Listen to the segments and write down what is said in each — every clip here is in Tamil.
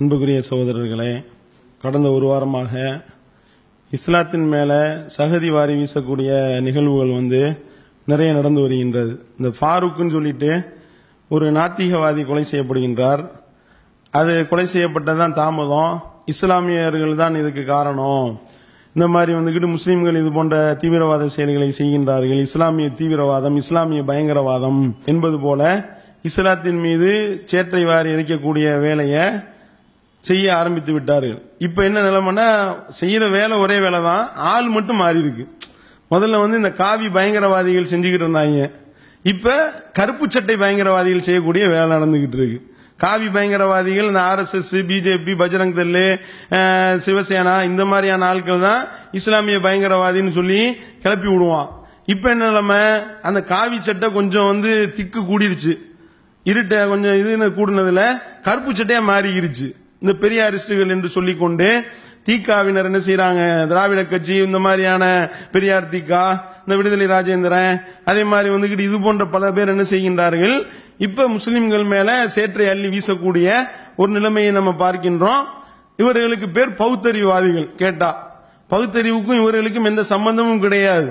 அன்புக்குரிய சகோதரர்களே கடந்த ஒரு வாரமாக இஸ்லாத்தின் மேலே சகதி வாரி வீசக்கூடிய நிகழ்வுகள் வந்து நிறைய நடந்து வருகின்றது. இந்த ஃபாரூக்குன்னு சொல்லிட்டு ஒரு நாத்திகவாதி கொலை செய்யப்படுகின்றார். அது கொலை செய்யப்பட்டதான் தாமதம். இஸ்லாமியர்கள் தான் இதுக்கு காரணம். இந்த மாதிரி வந்துக்கிட்டு முஸ்லீம்கள் இது போன்ற தீவிரவாத செயல்களை செய்கின்றார்கள். இஸ்லாமிய தீவிரவாதம் இஸ்லாமிய பயங்கரவாதம் என்பது போல இஸ்லாத்தின் மீது சேற்றை வாரி எரிக்கக்கூடிய வேலையை செய்ய ஆரம்பித்து விட்டார்கள். இப்போ என்ன நிலைமைனா செய்கிற வேலை ஒரே வேலை தான் ஆள் மட்டும் மாறி இருக்கு. முதல்ல வந்து இந்த காவி பயங்கரவாதிகள் செஞ்சுக்கிட்டு இருந்தாங்க. இப்போ கருப்பு சட்டை பயங்கரவாதிகள் செய்யக்கூடிய வேலை நடந்துகிட்டு இருக்கு. காவி பயங்கரவாதிகள் இந்த ஆர்எஸ்எஸ் பிஜேபி பஜ்ரங் தள்ளு சிவசேனா இந்த மாதிரியான ஆட்கள் தான் இஸ்லாமிய பயங்கரவாதின்னு சொல்லி கிளப்பி விடுவான். இப்போ என்ன நிலைமை? அந்த காவி சட்டை கொஞ்சம் வந்து திக்கு கூடிருச்சு. இருட்ட கொஞ்சம் இது கூடுனதுல கருப்பு சட்டையா மாறிக்கிருச்சு இந்த பெரியாரிஸ்டுகள் என்று சொல்லிக்கொண்டு தீக்காவினர் என்ன செய்யறாங்க திராவிட கட்சி இந்த மாதிரியான பெரியார் தீக்கா இந்த விடுதலை ராஜேந்திரன் அதே மாதிரி வந்துகிட்டு இது போன்ற பல பேர் என்ன செய்கின்றார்கள்? இப்ப முஸ்லிம்கள் மேல சேற்றை அள்ளி வீசக்கூடிய ஒரு நிலைமையை நம்ம பார்க்கின்றோம். இவர்களுக்கு பேர் பௌத்தறிவாதிகள் கேட்டா. பகுத்தறிவுக்கும் இவர்களுக்கும் எந்த சம்பந்தமும் கிடையாது.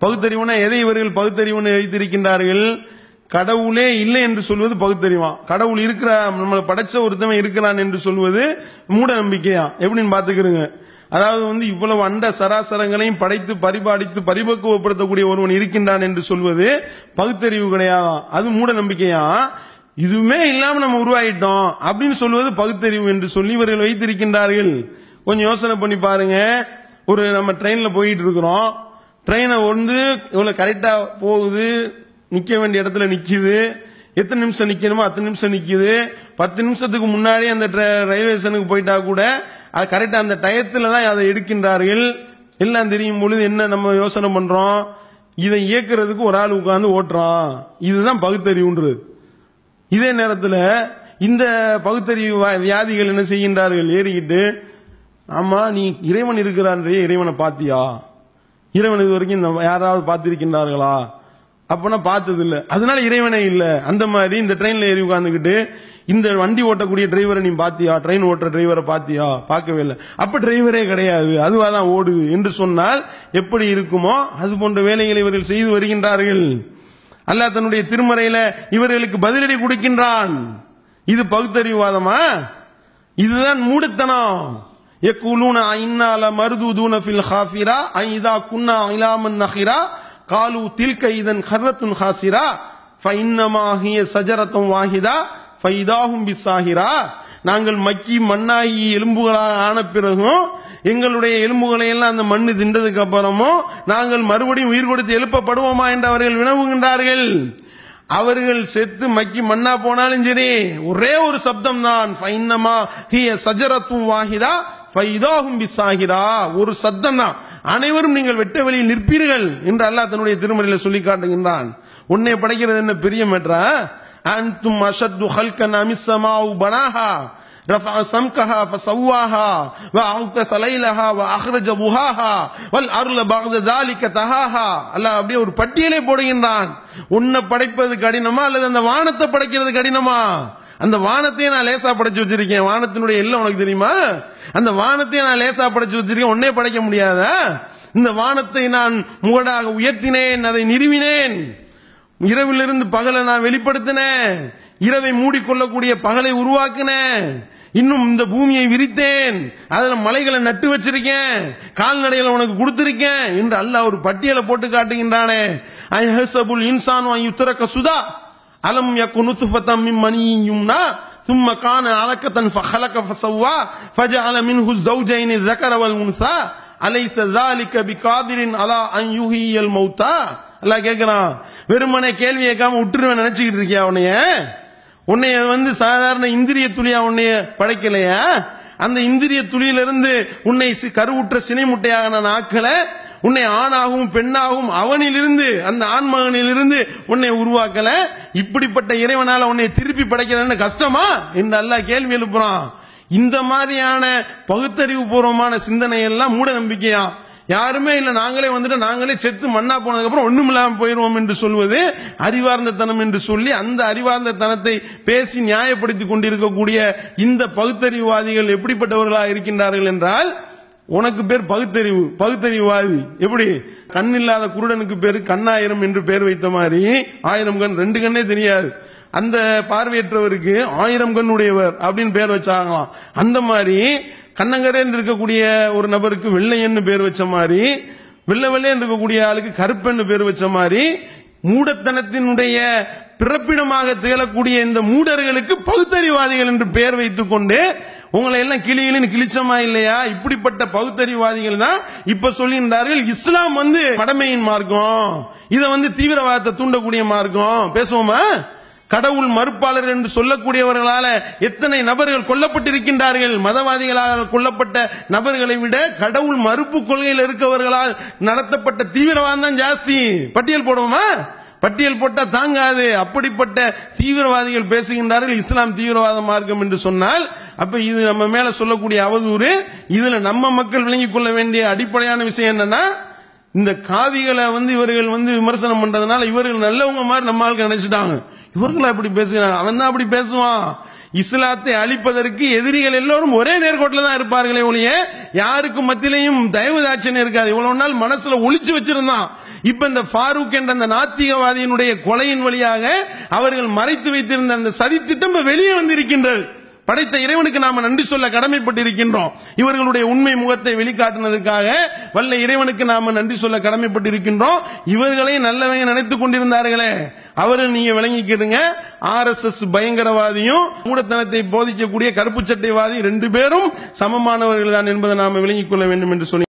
பகுத்தறிவுனா எதை இவர்கள் பகுத்தறிவுன்னு வைத்திருக்கின்றார்கள்? கடவுளே இல்லை என்று சொல்வது பகுத்தறிவான் கடவுள் இருக்கிற நம்மளை படைச்ச ஒருத்தவன் இருக்கிறான் என்று சொல்வது மூட நம்பிக்கையா? எப்படின்னு பாத்துக்கிறோங்க அதாவது வந்து இவ்வளவு அண்ட சராசரங்களையும் படைத்து பரிபாடித்து பரிபக்குவப்படுத்தக்கூடிய ஒருவன் இருக்கின்றான் என்று சொல்வது பகுத்தறிவு கிடையாது அது மூட நம்பிக்கையா? இதுவுமே இல்லாம நம்ம உருவாயிட்டோம் அப்படின்னு சொல்வது பகுத்தறிவு என்று சொல்லி இவர்கள் வைத்திருக்கின்றார்கள். கொஞ்சம் யோசனை பண்ணி பாருங்க. ஒரு நம்ம ட்ரெயின்ல போயிட்டு இருக்கிறோம். ட்ரெயினை வந்து இவ்வளவு கரெக்டா போகுது. நிக்க வேண்டிய இடத்துல நிக்குது. எத்தனை நிமிஷம் நிக்கணுமோ அத்தனை நிமிஷம் நிக்குது. பத்து நிமிஷத்துக்கு முன்னாடி அந்த ரயில்வே ஸ்டேஷனுக்கு போயிட்டா கூட அது கரெக்டா அந்த டயத்துல தான் அதை எடுக்கின்றார்கள். எல்லாம் தெரியும் பொழுது என்ன நம்ம யோசனை பண்றோம்? இதை இயக்குறதுக்கு ஒரு ஆள் உட்காந்து ஓட்டுறான். இதுதான் பகுத்தறிவுன்றது. இதே நேரத்தில் இந்த பகுத்தறிவு வியாதிகள் என்ன செய்கின்றார்கள்? ஏறிக்கிட்டு ஆமா நீ இறைவன் இருக்கிறான்றே இறைவனை பாத்தியா? இறைவன் இது வரைக்கும் யாராவது பார்த்திருக்கின்றார்களா? அப்போனா பார்த்தது இல்லை அதனால இறைவனே இல்லை. அந்த மாதிரி இந்த ட்ரெயினில் ஏறி உட்காந்துக்கிட்டு இந்த வண்டி ஓட்டக்கூடிய டிரைவரை நீ பாத்தியா? ட்ரெயின் ஓட்டுற டிரைவரை பாத்தியா? பார்க்கவே இல்லை. அப்ப டிரைவரே கிடையாது. அதுவா தான் ஓடுது என்று சொன்னால் எப்படி இருக்குமோ அது போன்ற வேலைகளை இவர்கள் செய்து வருகின்றார்கள். அல்லாஹ் தன்னுடைய திருமறையில இவர்களுக்கு பதிலடி கொடுக்கின்றான். இது பகுத்தறிவுவாதமா? இதுதான் மூடுத்தனம். எக்கூலூன ஐநால மருது தூன ஃபில் ஹாஃபிரா ஐதா குன்னா இலாமன் நஹிரா காலு தில்க இதன் ஹர்ரத்துன் ஹாசிரா ஃபைன்னமாகிய சஜரத்தும் வாஹிதா ஃபைதாகும் பிசாஹிரா நாங்கள் மக்கி மண்ணாகி எலும்புகளாக ஆன பிறகும் எங்களுடைய எலும்புகளையெல்லாம் அந்த மண்ணு தின்றதுக்கு அப்புறமும் நாங்கள் மறுபடியும் உயிர் கொடுத்து எழுப்பப்படுவோமா என்று அவர்கள் வினவுகின்றார்கள். அவர்கள் செத்து மக்கி மண்ணா போனாலும் சரி ஒரே ஒரு சப்தம் தான் ஃபைன்னமா ஹிய சஜரத்தும் வாஹிதா ஃபைதாகும் பிசாகிரா ஒரு சப்தம் தான் அனைவரும் நீங்கள் வெட்ட வெளியில் நிற்பீர்கள் என்று அல்லாஹ் தன்னுடைய திருமறையில சொல்லி காட்டுகின்றான் உன்னை படைக்கிறது என்ன பெரிய மேட்ரா அன்தும் அஷத்து ஹல்கன் அமிசமாவு பனாஹா رفع سمكها فسواها وأغطس ليلها وأخرج ضحاها والأرض بعد ذلك تهاها அல்லாஹ் அப்படியே ஒரு பட்டியலை போடுகின்றான் உன்னை படைப்பது கடினமா அல்லது அந்த வானத்தை படைக்கிறது கடினமா அந்த வானத்தையே நான் லேசா படைச்சு வச்சிருக்கேன். வானத்தினுடைய எல்லாம் உனக்கு தெரியுமா? அந்த வானத்தையே நான் லேசா படைச்சு வச்சிருக்கேன். உன்னே படைக்க முடியாதா? இந்த வானத்தை நான் முகடாக உயர்த்தினேன் அதை நிறுவினேன். இரவிலிருந்து பகலை நான் வெளிப்படுத்தினேன். இரவை மூடிக்கொள்ளக்கூடிய பகலை உருவாக்கினேன். இன்னும் இந்த பூமியை விரித்தேன். அதுல மலைகளை நட்டு வச்சிருக்கேன். கால்நடைகளை உனக்கு கொடுத்திருக்கேன் என்று அல்லாஹ் ஒரு பட்டியலை போட்டு காட்டுகின்றானே. ஐ ஹசபுல் இன்சான் யுத்தரக்க சுதா. அலம் யக்கு நுத்துஃபத்தம் மின் மணியும்னா ثم كان علقة فخلق فسوى فجعل منه الزوجين الذكر والأنثى أليس ذلك بقادر على أن يحيي الموتى அல்லாஹ் கேட்கிறான் வெறுமனே கேள்வி கேட்காம விட்டுருவேன் நினைச்சுக்கிட்டு இருக்கியா உன்னைய உன்னைய வந்து சாதாரண இந்திரிய துளியா உன்னைய படைக்கலையா அந்த இந்திரிய துளியிலிருந்து உன்னை சி- கருவுற்ற சினை முட்டையாக நான் ஆக்கல உன்னை ஆணாகவும் பெண்ணாகவும் அவனிலிருந்து அந்த ஆண்மகனிலிருந்து உன்னை உருவாக்கல. இப்படிப்பட்ட இறைவனால உன்னை திருப்பி படைக்கிறேன்னு கஷ்டமா? என்று அல்லாஹ் கேள்வி எழுப்புறான். இந்த மாதிரியான பகுத்தறிவு பூர்வமான சிந்தனை எல்லாம் மூட நம்பிக்கையா? யாருமே இல்ல நாங்களே வந்துட்டு நாங்களே செத்து மண்ணா போனதுக்கு அப்புறம் ஒண்ணும் போயிருவோம் என்று சொல்வது அறிவார்ந்த தனம் என்று சொல்லி அந்த அறிவார்ந்த தனத்தை பேசி நியாயப்படுத்தி கொண்டிருக்கக்கூடிய இந்த பகுத்தறிவுவாதிகள் எப்படிப்பட்டவர்களாக இருக்கின்றார்கள் என்றால் உனக்கு பேர் பகுத்தறிவு பகுத்தறிவுவாதி. எப்படி? கண் இல்லாத குருடனுக்கு பேர் கண்ணாயிரம் என்று பேர் வைத்த மாதிரி ஆயிரம் கண் ரெண்டு கண்ணே தெரியாது. அந்த பார்வையற்றவருக்கு ஆயிரம் கண் உடையவர் அப்படின்னு பேர் வச்சாங்களாம். அந்த மாதிரி கண்ணங்கரேன்னு இருக்கக்கூடிய ஒரு நபருக்கு வெள்ளையன்னு பேர் வச்ச மாதிரி வெள்ளை வெள்ளையன்னு இருக்கக்கூடிய ஆளுக்கு கருப்பென்னு பேர் வச்ச மாதிரி மூடத்தனத்தினுடைய பிறப்பிடமாக திகழக்கூடிய இந்த மூடர்களுக்கு பகுத்தறிவாதிகள் என்று பெயர் வைத்துக் கொண்டு உங்களை எல்லாம் கிளிகளின்னு கிழிச்சமா இல்லையா? இப்படிப்பட்ட பகுத்தறிவாதிகள் தான் இப்ப சொல்கின்றார்கள் இஸ்லாம் வந்து மடமையின் மார்க்கம். இதை வந்து தீவிரவாதத்தை தூண்டக்கூடிய மார்க்கம். பேசுவோமா? கடவுள் மறுப்பாளர் என்று சொல்லக்கூடியவர்களால எத்தனை நபர்கள் கொல்லப்பட்டிருக்கின்றார்கள்? மதவாதிகளால் கொல்லப்பட்ட நபர்களை விட கடவுள் மறுப்பு கொள்கையில் இருக்கவர்களால் நடத்தப்பட்ட தீவிரவாதம் தான் ஜாஸ்தி. பட்டியல் போடுவோமா? பட்டியல் போட்டா தாங்காது. அப்படிப்பட்ட தீவிரவாதிகள் பேசுகின்றார்கள். இஸ்லாம் தீவிரவாத மார்க்கம் என்று சொன்னால் அப்ப இது நம்ம மேல சொல்லக்கூடிய அவதூறு. இதுல நம்ம மக்கள் விளங்கிக் கொள்ள வேண்டிய அடிப்படையான விஷயம் என்னன்னா இந்த காவிகளை வந்து இவர்கள் வந்து விமர்சனம் பண்றதுனால இவர்கள் நல்லவங்க மாதிரி நம்ம ஆளுக்கு நினைச்சிட்டாங்க. இவர்கள் அப்படி பேசுகிறாங்க? அவன் தான் அப்படி பேசுவான். இஸ்லாத்தை அழிப்பதற்கு எதிரிகள் எல்லோரும் ஒரே நேர்கோட்டில் தான் இருப்பார்களே ஒழிய யாருக்கு மத்தியிலையும் தயவு தாட்சணம் இருக்காது. இவ்வளவு நாள் மனசுல ஒழிச்சு வச்சிருந்தான். இப்ப இந்த ஃபாரூக் என்ற அந்த நாத்திகவாதியினுடைய கொலையின் வழியாக அவர்கள் மறைத்து வைத்திருந்த அந்த சதித்திட்டம் வெளியே வந்திருக்கின்றது. படைத்த இறைவனுக்கு நாம நன்றி சொல்ல கடமைப்பட்டிருக்கின்றோம். இவர்களுடைய உண்மை முகத்தை வெளிக்காட்டினதுக்காக வல்ல இறைவனுக்கு நாம நன்றி சொல்ல கடமைப்பட்டிருக்கின்றோம். இவர்களை நல்லவங்க நினைத்துக் கொண்டிருந்தார்களே. அவரு நீங்க விளங்கிக்கிறீங்க ஆர் எஸ் எஸ் பயங்கரவாதியும் மூடத்தனத்தை போதிக்கக்கூடிய கருப்பு சட்டைவாதி ரெண்டு பேரும் சமமானவர்கள் தான் என்பதை நாம விளங்கிக் கொள்ள வேண்டும் என்று சொல்லி